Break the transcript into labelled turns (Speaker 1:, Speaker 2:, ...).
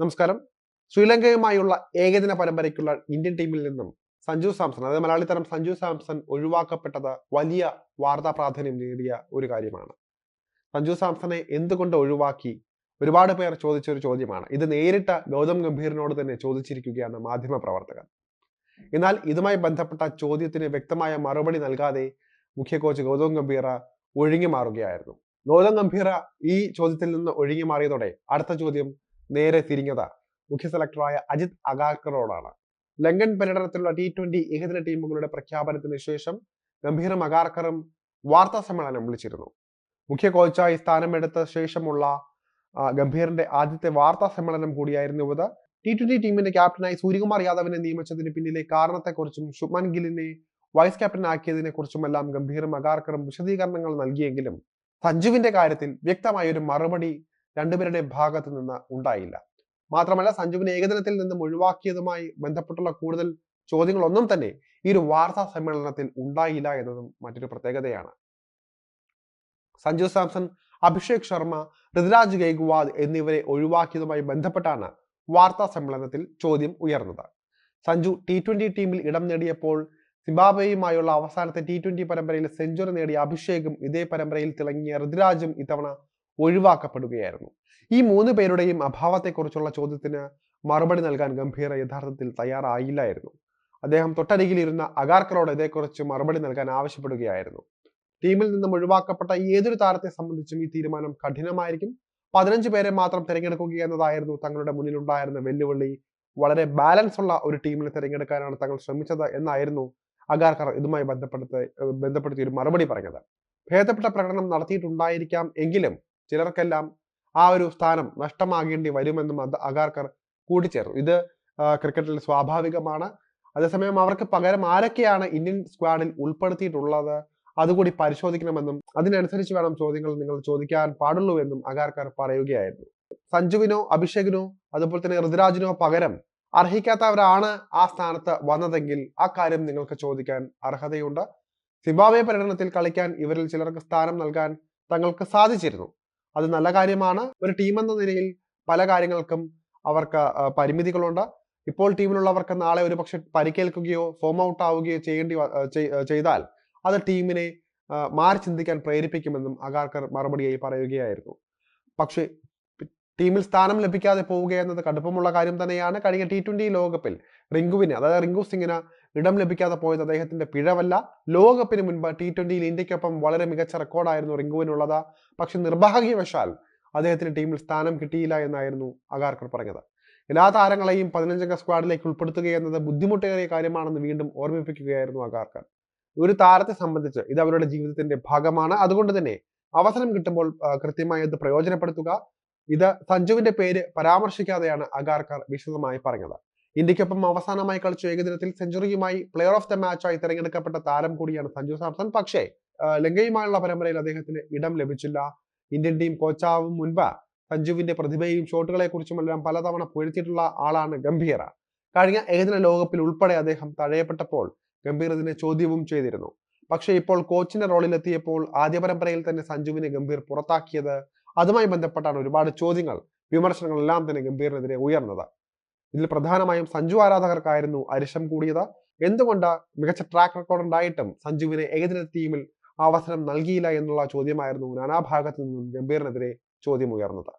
Speaker 1: നമസ്കാരം. ശ്രീലങ്കയുമായുള്ള ഏകദിന പരമ്പരയ്ക്കുള്ള ഇന്ത്യൻ ടീമിൽ നിന്നും സഞ്ജു സാംസൺ അതായത് മലയാളി തരം സഞ്ജു സാംസൺ ഒഴിവാക്കപ്പെട്ടത് വലിയ വാർത്താ പ്രാധാന്യം നേടിയ ഒരു കാര്യമാണ്. സഞ്ജു സാംസണെ എന്തുകൊണ്ട് ഒഴിവാക്കി? ഒരുപാട് പേർ ചോദിച്ച ഒരു ചോദ്യമാണ്. ഇത് നേരിട്ട് ഗൗതം ഗംഭീറിനോട് തന്നെ ചോദിച്ചിരിക്കുകയാണ് മാധ്യമ പ്രവർത്തകർ. എന്നാൽ ഇതുമായി ബന്ധപ്പെട്ട ചോദ്യത്തിന് വ്യക്തമായ മറുപടി നൽകാതെ മുഖ്യ കോച്ച് ഗൗതം ഗംഭീർ ഒഴിഞ്ഞു മാറുകയായിരുന്നു. ഗൗതം ഗംഭീർ ഈ ചോദ്യത്തിൽ നിന്ന് ഒഴിഞ്ഞു മാറിയതോടെ അടുത്ത ചോദ്യം നേരെ തിരിഞ്ഞത്. മുഖ്യ സെലക്ടറായ അജിത് അഗാർക്കറോടാണ്. ലങ്കൻ പര്യടനത്തിലുള്ള ടി ട്വന്റി ഏകദിന ടീമുകളുടെ പ്രഖ്യാപനത്തിന് ശേഷം ഗംഭീറും അഗാർക്കറും വാർത്താ സമ്മേളനം വിളിച്ചിരുന്നു. മുഖ്യ കോച്ചായി സ്ഥാനമെടുത്ത ശേഷമുള്ള ഗംഭീറിന്റെ ആദ്യത്തെ വാർത്താ സമ്മേളനം കൂടിയായിരുന്നു ഇത്. ടി ട്വന്റി ടീമിന്റെ ക്യാപ്റ്റനായി സൂര്യകുമാർ യാദവിനെ നിയമിച്ചതിന് പിന്നിലെ കാരണത്തെക്കുറിച്ചും ശുഭ്മാൻ ഗില്ലിനെ വൈസ് ക്യാപ്റ്റൻ ആക്കിയതിനെ കുറിച്ചുമെല്ലാം ഗംഭീറും അഗാർക്കറും വിശദീകരണങ്ങൾ നൽകിയെങ്കിലും സഞ്ജുവിന്റെ കാര്യത്തിൽ വ്യക്തമായ ഒരു മറുപടി രണ്ടുപേരുടെ ഭാഗത്ത് നിന്ന് ഉണ്ടായില്ല. മാത്രമല്ല സഞ്ജുവിനെ ഏകദിനത്തിൽ നിന്നും ഒഴിവാക്കിയതുമായി ബന്ധപ്പെട്ടുള്ള കൂടുതൽ ചോദ്യങ്ങളൊന്നും തന്നെ ഈ ഒരു വാർത്താ സമ്മേളനത്തിൽ ഉണ്ടായില്ല എന്നതും മറ്റൊരു പ്രത്യേകതയാണ്. സഞ്ജു സാംസൺ അഭിഷേക് ശർമ്മ ഋതുരാജ് ഗൈഗ്വാദ് എന്നിവരെ ഒഴിവാക്കിയതുമായി ബന്ധപ്പെട്ടാണ് വാർത്താ സമ്മേളനത്തിൽ ചോദ്യം ഉയർന്നത്. സഞ്ജു ടി ട്വന്റി ടീമിൽ ഇടം നേടിയപ്പോൾ സിംബാബ്വേയുമായുള്ള അവസാനത്തെ ടി ട്വന്റി പരമ്പരയിൽ സെഞ്ചുറി നേടിയ അഭിഷേകും ഇതേ പരമ്പരയിൽ തിളങ്ങിയ ഋതുരാജും ഇത്തവണ ഒഴിവാക്കപ്പെടുകയായിരുന്നു. ഈ മൂന്ന് പേരുടെയും അഭാവത്തെക്കുറിച്ചുള്ള ചോദ്യത്തിന് മറുപടി നൽകാൻ ഗംഭീർ യഥാർത്ഥത്തിൽ തയ്യാറായില്ലായിരുന്നു. അദ്ദേഹം തൊട്ടരികിലിരുന്ന അഗാർക്കറോട് ഇതേക്കുറിച്ച് മറുപടി നൽകാൻ ആവശ്യപ്പെടുകയായിരുന്നു. ടീമിൽ നിന്നും ഒഴിവാക്കപ്പെട്ട ഏതൊരു താരത്തെ സംബന്ധിച്ചും ഈ തീരുമാനം കഠിനമായിരിക്കും. പതിനഞ്ച് പേരെ മാത്രം തിരഞ്ഞെടുക്കുക എന്നതായിരുന്നു തങ്ങളുടെ മുന്നിലുണ്ടായിരുന്ന വെല്ലുവിളി. വളരെ ബാലൻസ് ഉള്ള ഒരു ടീമിനെ തിരഞ്ഞെടുക്കാനാണ് തങ്ങൾ ശ്രമിച്ചത് എന്നായിരുന്നു അഗാർക്കർ ഇതുമായി ബന്ധപ്പെടുത്ത ബന്ധപ്പെടുത്തി ഒരു മറുപടി പറഞ്ഞത്. ഭേദപ്പെട്ട പ്രകടനം നടത്തിയിട്ടുണ്ടായിരിക്കാം എങ്കിലും ചിലർക്കെല്ലാം ആ ഒരു സ്ഥാനം നഷ്ടമാകേണ്ടി വരുമെന്നും അഗാർക്കർ കൂട്ടിച്ചേർന്നു ഇത് ക്രിക്കറ്റിൽ സ്വാഭാവികമാണ്. അതേസമയം അവർക്ക് പകരം ആരൊക്കെയാണ് ഇന്ത്യൻ സ്ക്വാഡിൽ ഉൾപ്പെടുത്തിയിട്ടുള്ളത്? അതുകൂടി പരിശോധിക്കണമെന്നും അതിനനുസരിച്ച് വേണം ചോദ്യങ്ങൾ നിങ്ങൾ ചോദിക്കാൻ പാടുള്ളൂ എന്നും അഗാർക്കർ പറയുകയായിരുന്നു. സഞ്ജുവിനോ അഭിഷേകിനോ അതുപോലെ തന്നെ ഋതുരാജിനോ പകരം അർഹിക്കാത്തവരാണ് ആ സ്ഥാനത്ത് വന്നതെങ്കിൽ ആ കാര്യം നിങ്ങൾക്ക് ചോദിക്കാൻ അർഹതയുണ്ട്. സിംബാബ്വെ പര്യടനത്തിൽ കളിക്കാൻ ഇവരിൽ ചിലർക്ക് സ്ഥാനം നൽകാൻ തങ്ങൾക്ക് സാധിച്ചിരുന്നു. അത് നല്ല കാര്യമാണ്. ഒരു ടീം എന്ന നിലയിൽ പല കാര്യങ്ങൾക്കും അവർക്ക് പരിമിതികളുണ്ട്. ഇപ്പോൾ ടീമിലുള്ളവർക്ക് നാളെ ഒരു പക്ഷെ പരിക്കേൽക്കുകയോ ഫോം ഔട്ട് ആവുകയോ ചെയ്യേണ്ടി ചെയ്താൽ അത് ടീമിനെ മാറി ചിന്തിക്കാൻ പ്രേരിപ്പിക്കുമെന്നും അഗാർക്കർ മറുപടിയായി പറയുകയായിരുന്നു. പക്ഷേ ടീമിൽ സ്ഥാനം ലഭിക്കാതെ പോവുക എന്നത് കടുപ്പമുള്ള കാര്യം തന്നെയാണ്. കഴിഞ്ഞ ടി ട്വന്റി ലോകകപ്പിൽ റിങ്കുവിന് അതായത് റിങ്കു സിംഗിന് ഇടം ലഭിക്കാതെ പോയത് അദ്ദേഹത്തിന്റെ പിഴവല്ല. ലോകകപ്പിന് മുൻപ് ടി ട്വന്റിയിൽ ഇന്ത്യക്കൊപ്പം വളരെ മികച്ച റെക്കോർഡായിരുന്നു റിങ്കുവിനുള്ളത്. പക്ഷെ നിർഭാഗ്യവശാൽ അദ്ദേഹത്തിന് ടീമിൽ സ്ഥാനം കിട്ടിയില്ല എന്നായിരുന്നു അഗാർക്കർ പറഞ്ഞത്. എല്ലാ താരങ്ങളെയും പതിനഞ്ചംഗ സ്ക്വാഡിലേക്ക് ഉൾപ്പെടുത്തുക എന്നത് ബുദ്ധിമുട്ടേറിയ കാര്യമാണെന്ന് വീണ്ടും ഓർമ്മിപ്പിക്കുകയായിരുന്നു അഗാർക്കർ. ഒരു താരത്തെ സംബന്ധിച്ച് ഇത് അവരുടെ ജീവിതത്തിന്റെ ഭാഗമാണ്. അതുകൊണ്ട് തന്നെ അവസരം കിട്ടുമ്പോൾ കൃത്യമായി അത് പ്രയോജനപ്പെടുത്തുക. ഇത് സഞ്ജുവിന്റെ പേര് പരാമർശിക്കാതെയാണ് അഗാർക്കർ വിശദമായി പറഞ്ഞത്. ഇന്ത്യക്കൊപ്പം അവസാനമായി കളിച്ച ഏകദിനത്തിൽ സെഞ്ചുറിയുമായി പ്ലെയർ ഓഫ് ദ മാച്ചായി തിരഞ്ഞെടുക്കപ്പെട്ട താരം കൂടിയാണ് സഞ്ജു സാംസൺ. പക്ഷേ ലങ്കയുമായുള്ള പരമ്പരയിൽ അദ്ദേഹത്തിന് ഇടം ലഭിച്ചില്ല. ഇന്ത്യൻ ടീം കോച്ചാവും മുൻപ് സഞ്ജുവിന്റെ പ്രതിഭയും ഷോട്ടുകളെ കുറിച്ചുമെല്ലാം പലതവണ പൊഴുത്തിയിട്ടുള്ള ആളാണ് ഗംഭീർ കഴിഞ്ഞ ഏകദിന ലോകകപ്പിൽ ഉൾപ്പെടെ അദ്ദേഹം തഴയപ്പെട്ടപ്പോൾ ഗംഭീർ ഇതിനെ ചോദ്യവും ചെയ്തിരുന്നു. പക്ഷേ ഇപ്പോൾ കോച്ചിന്റെ റോളിലെത്തിയപ്പോൾ ആദ്യ പരമ്പരയിൽ തന്നെ സഞ്ജുവിനെ ഗംഭീർ പുറത്താക്കിയത് അതുമായി ബന്ധപ്പെട്ടാണ് ഒരുപാട് ചോദ്യങ്ങൾ വിമർശനങ്ങളെല്ലാം തന്നെ ഗംഭീറിനെതിരെ ഉയർന്നത്. ഇതിൽ പ്രധാനമായും സഞ്ജു ആരാധകർക്കായിരുന്നു അരിശം കൂടിയത്. എന്തുകൊണ്ട് മികച്ച ട്രാക്ക് റെക്കോർഡ് ഉണ്ടായിട്ടും സഞ്ജുവിനെ ഏകദിന ടീമിൽ അവസരം നൽകിയില്ല എന്നുള്ള ചോദ്യമായിരുന്നു നാനാഭാഗത്തു നിന്നും ഗംഭീറിനെതിരെ ചോദ്യം ഉയർന്നത്.